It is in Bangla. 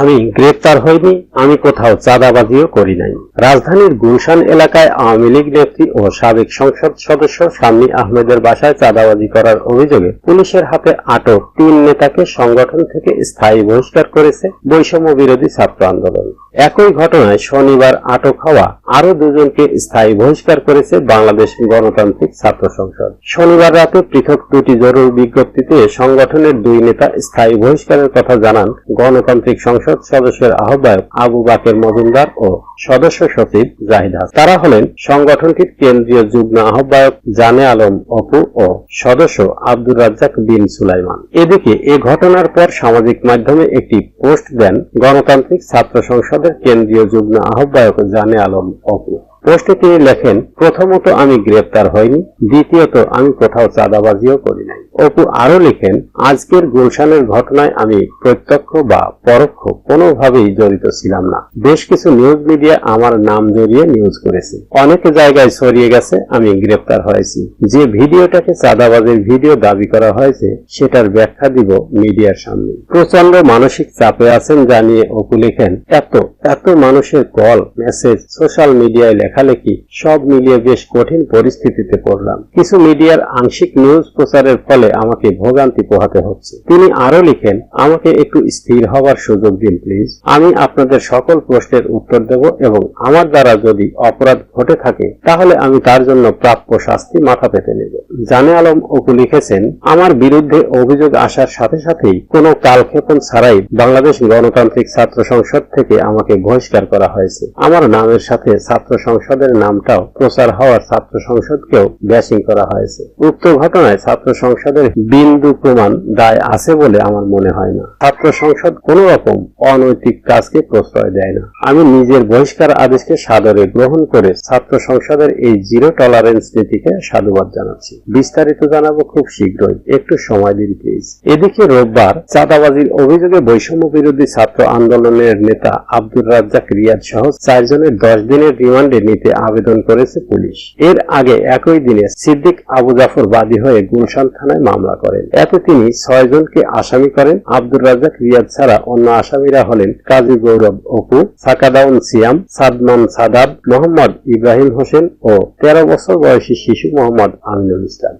আমি গ্রেপ্তার হইনি, আমি কোথাও চাঁদাবাজিও করি নাই। রাজধানীর গুলশান এলাকায় আওয়ামী লীগ নেত্রী ও সাবেক সংসদ সদস্য শাম্মী আহমেদের বাসায় চাঁদাবাজি করার অভিযোগে পুলিশের হাতে আটক তিন নেতাকে সংগঠন থেকে স্থায়ী বহিষ্কার করেছে বৈষম্য বিরোধী ছাত্র আন্দোলন। একই ঘটনায় শনিবার আটক হওয়া আরও দুজনকে স্থায়ী বহিষ্কার করেছে বাংলাদেশ গণতান্ত্রিক ছাত্র সংসদ। শনিবার রাতে পৃথক দুটি জরুরি বিজ্ঞপ্তিতে সংগঠনের দুই নেতা স্থায়ী বহিষ্কারের কথা জানান গণতান্ত্রিক সংসদ সদস্যের আহ্বায়ক আবু বাকের মজুমদার ও সদস্য সচিব জাহিদ হাসান। তারা হলেন সংগঠনটির কেন্দ্রীয় যুগ্ম আহ্বায়ক জানে আলম অপু ও সদস্য আব্দুর রাজ্জাক বিন সুলাইমান। এদিকে এ ঘটনার পর সামাজিক মাধ্যমে একটি পোস্ট দেন গণতান্ত্রিক ছাত্র সংসদের কেন্দ্রীয় যুগ্ম আহ্বায়ক জানে আলম অপু। পোস্টে তিনি লেখেন, প্রথমত আমি গ্রেপ্তার হইনি, দ্বিতীয়ত আমি কোথাও চাঁদাবাজিও করি নাই। অপু আরও লিখেন, আজকের গুলশানের ঘটনায় আমি প্রত্যক্ষ বা পরোক্ষ কোনোভাবেই জড়িত ছিলাম না। বেশ কিছু নিউজ মিডিয়া আমার নাম জড়িয়ে নিউজ করেছে। অনেক জায়গায় ছড়িয়ে গেছে, আমি গ্রেপ্তার হয়েছি। যে ভিডিওটাকে চাঁদাবাজের ভিডিও দাবি করা হয়েছে, সেটার ব্যাখ্যা দিব মিডিয়ার সামনে। প্রচণ্ড মানসিক চাপে আছেন জানিয়ে অপু লেখেন, এত এত মানুষের কল, মেসেজ, সোশ্যাল মিডিয়ায় লেখালেখি, সব মিলিয়ে বেশ কঠিন পরিস্থিতিতে পড়লাম। কিছু মিডিয়ার আংশিক নিউজ প্রচারের ফলে আমাকে ভোগান্তি পোহাতে হচ্ছে। তিনি আরও লিখেন, আমাকে একটু স্থির হওয়ার সুযোগ দিন, প্লিজ। আমি আপনাদের সকল প্রশ্নের উত্তর দেব এবং আমার দ্বারা যদি অপরাধ ঘটে থাকে, তাহলে আমি তার জন্য প্রাপ্য শাস্তি মাথা পেতে নেব। জানে আলম অপু লিখেছেন, আমার বিরুদ্ধে অভিযোগ আসার সাথে সাথেই কোনো কালক্ষেপণ ছাড়াই বাংলাদেশ গণতান্ত্রিক ছাত্র সংসদ থেকে আমাকে বহিষ্কার করা হয়েছে। আমার নামের সাথে ছাত্র সংসদের নামটাও প্রচার হওয়ার ছাত্র সংসদকেও ব্যাসিং করা হয়েছে। উক্ত ঘটনায় ছাত্র সংসদের বিন্দু প্রমাণ দায় আছে বলে আমার মনে হয় না। ছাত্র সংসদ কোন রকম অনৈতিক কাজকে প্রশ্রয় দেয় না। আমি নিজের বহিষ্কার আদেশকে সাদরে গ্রহণ করে ছাত্র সংসদের এই জিরো টলারেন্স নীতিকে সাধুবাদ জানাচ্ছি। বিস্তারিত জানাব খুব শীঘ্রই। একটু সময় দিন, প্লিজ। এদিকে রোববার চাঁদাবাজির অভিযোগে বৈষম্য বিরোধী ছাত্র আন্দোলনের নেতা আব্দুর রাজ্জাক রিয়াদ সহ চারজনের দশ দিনের রিমান্ডে নিতে আবেদন করেছে পুলিশ। এর আগে একই দিনে সিদ্দিক আবু জাফর বাদী হয়ে গুলশান থানায় মামলা করেন। এতে তিনি ছয় জনকে আসামি করেন। আব্দুর রাজাক রিয়াদ ছাড়া অন্য আসামিরা হলেন কাজী গৌরব অপু, সাকাদাউন সিয়াম, সাদমান সাদাব, মোহাম্মদ ইব্রাহিম হোসেন ও তেরো বছর বয়সী শিশু মোহাম্মদ আমিনুল ইসলাম।